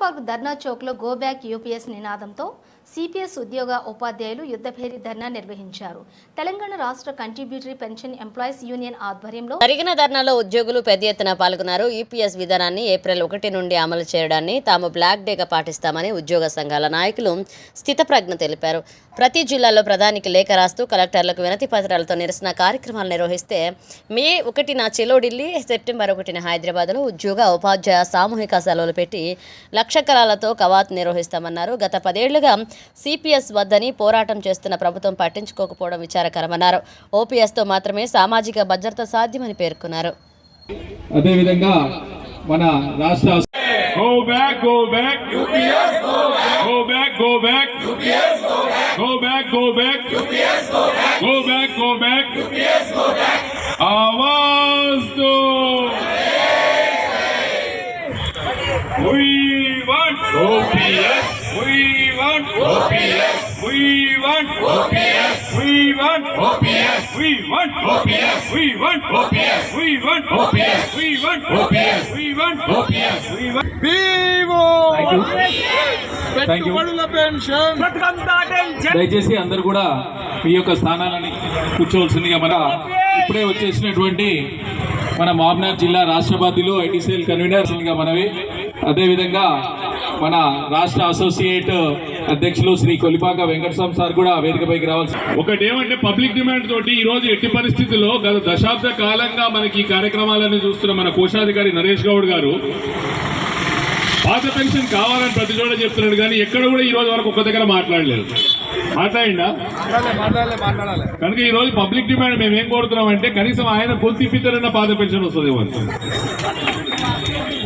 Park Dharna చౌక్లో go back UPS నినాదంతో CPS ఉద్యోగ ఉపాధ్యాయులు యుద్ధభేరి ధర్నా నిర్వహించారు. తెలంగాణ రాష్ట్ర కంట్రిబ్యూటరీ పెన్షన్ ఎంప్లాయీస్ యూనియన్ ఆధ్వర్యంలో జరిగిన ధర్నాలో ఉద్యోగులు పెద్ద ఎత్తున పాల్గొన్నారు. యూపీఎస్ విధానాన్ని ఏప్రిల్ ఒకటి నుండి అమలు చేయడాన్ని తాము బ్లాక్ డేగా పాటిస్తామని ఉద్యోగ సంఘాల నాయకులు స్థితప్రజ్ఞ తెలిపారు. ప్రతి జిల్లాలో ప్రధానికి లేఖ రాస్తూ కలెక్టర్లకు వినతి పత్రాలతో నిరసన కార్యక్రమాలు నిర్వహిస్తే మే ఒకటిన చెలో ఢిల్లీ సెప్టెంబర్ ఒకటిన హైదరాబాద్లో ఉద్యోగ ఉపాధ్యాయ సామూహిక సెలవులు పెట్టి లక్ష కళాలతో కవాత్ నిర్వహిస్తామన్నారు గత పదేళ్లుగా సిపిఎస్ వద్దని పోరాటం చేస్తున్న ప్రభుత్వం పట్టించుకోకపోవడం విచారకరమన్నారు ఓపీఎస్తో మాత్రమే సామాజిక భద్రత సాధ్యమని పేర్కొన్నారు అదేవిధంగా మన రాష్ట్ర Go back, go back. UPS, go back. Go back, go back. UPS, go back. Go back, go back. UPS, go back. Go back, go back. UPS, go back. आवाज दो We want దయచేసి అందరు కూడా మీ యొక్క స్థానాలని కూర్చోవలసిందిగా మన ఇప్పుడే వచ్చేసినటువంటి మన మామ్నార్ జిల్లా రాష్ట్రపతిలో ఐటీసీఎల్ కన్వీనర్ మనవి. అదేవిధంగా మన రాష్ట్ర అసోసియేట్ అధ్యక్షులు శ్రీ కొలిపాక వెంకటస్వామి సార్ కూడా వేదికపైకి రావాల్సి ఒకటి ఏమంటే పబ్లిక్ డిమాండ్ తోటి ఈ రోజు ఎట్టి పరిస్థితుల్లో గత దశాబ్ద కాలంగా మనకి ఈ కార్యక్రమాలన్నీ చూస్తున్న మన కోశాధికారి నరేష్ గౌడ్ గారు పాత పెన్షన్ కావాలని ప్రతి చోట చెప్తున్నాడు కానీ ఎక్కడ కూడా ఈ రోజు వరకు ఒక్క దగ్గర మాట్లాడలేదు. మాట్లాడిందా కనుక ఈ రోజు పబ్లిక్ డిమాండ్ మేము ఏం కోరుతున్నాం అంటే కనీసం ఆయన గొంతిప్పిద్దరన్న పాత పెన్షన్ వస్తుంది